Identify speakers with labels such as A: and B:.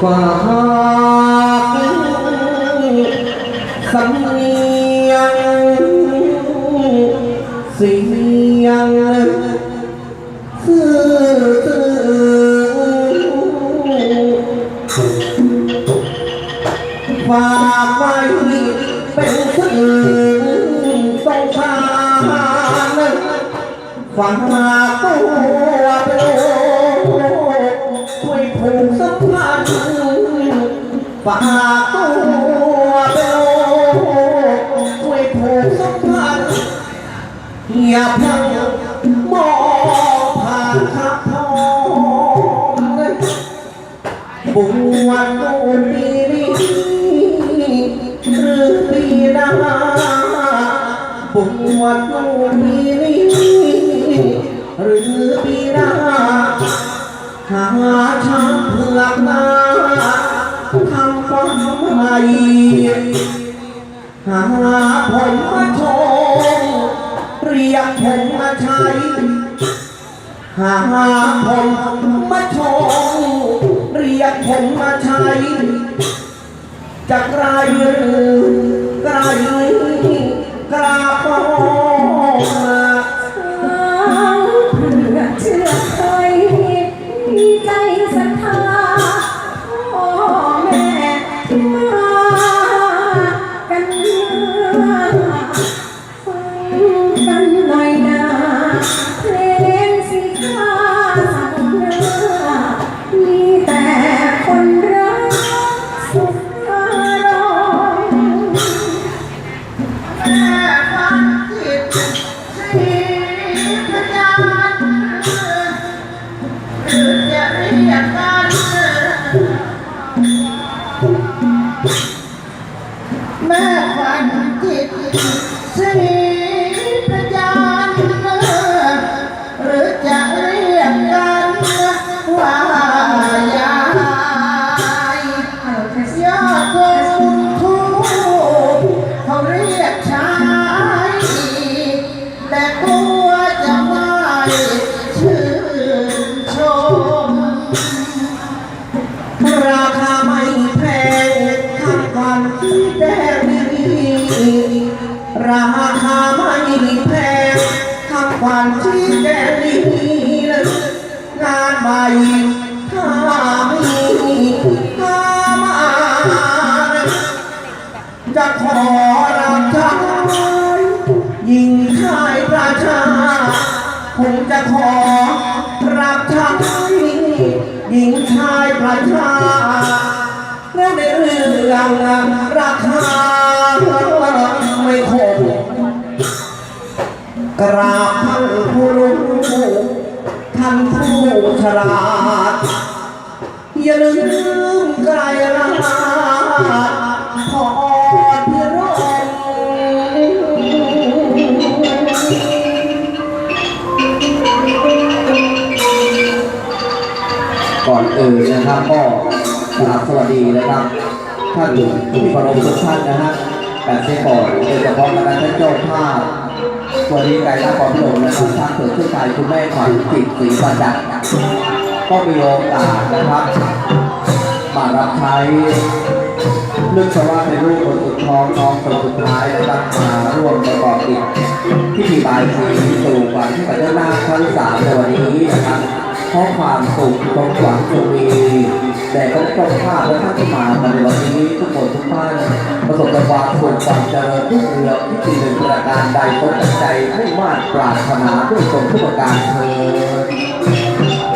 A: ฝากสำเนียงเสียงซื่อซื่อฝากไว้เป็นสื่อสงสารฝากตัวเป็นโลกช่ว ผูกสัมพันธ์ฝากตัวเป็นโลกช่วยผูกสัมพันธ์อย่าเพิ่งมองผ่านทับทองบวชโนปีนี้หรือปีหน้าบวชโนปีนี้หรือปีหน้า หาช้างเผือกมาทำความใหม่หาผมมาโชว์เรียกผมมาใช้หาผมมาโชว์เรียกผมมาใช้จะไกลหรือไกลก
B: จิตสี
C: พยานหรือจะเรียกกันว่ายายยอดวงทุกเขาเรียกชายแต่กลัวจะไม่ชื่นชม
A: ราคา ราคาไม่แพงข้างวันที่แดดีเลยงานใหม่ถ้ามีถ้ามาจะขอรับใช้ยิงชายประชาคงจะขอรับใช้หญิงชายประชาแล้วในเรื่องราคาไม่คง กราบท่านผู้รู้ท่านผู้ฉลาด อย่าลืมไกลลาพอพิรมก่อนอื่นนะครับก็กราบสวัสดีนะครับ ท่านผู้มีประทุกท่านนะฮะแต่เสียก่อนโดยเฉพาะคณะท่านเจ้าภาพ วัสดีไก่ลาขอบพระองค์นะครับท่านเกิดขึ้นกายคุณแม่ขวัญจิตศรีประจักษ์ก็มีโอกาสนะครับมารับใช้เรื่องชาวบ้านในรูปคนสุดท้องน้องคนสุดท้ายนะครับมาร่วมประกอบกิจพิธีบายสีสู่ขวัญที่ประเจ้านาคครั้งสามในวันนี้นะครับขอความสุขความหวังจงมี แต่ก็ต้องภาพและท่านที่มาในวันนี้ทุกคนทุกท่านประสบกับความสุขความเจริญทุกเรื่องที่สิ่งหนประการใดสมใจให้มากปรารถนาด้วยสมทุกประการเธอ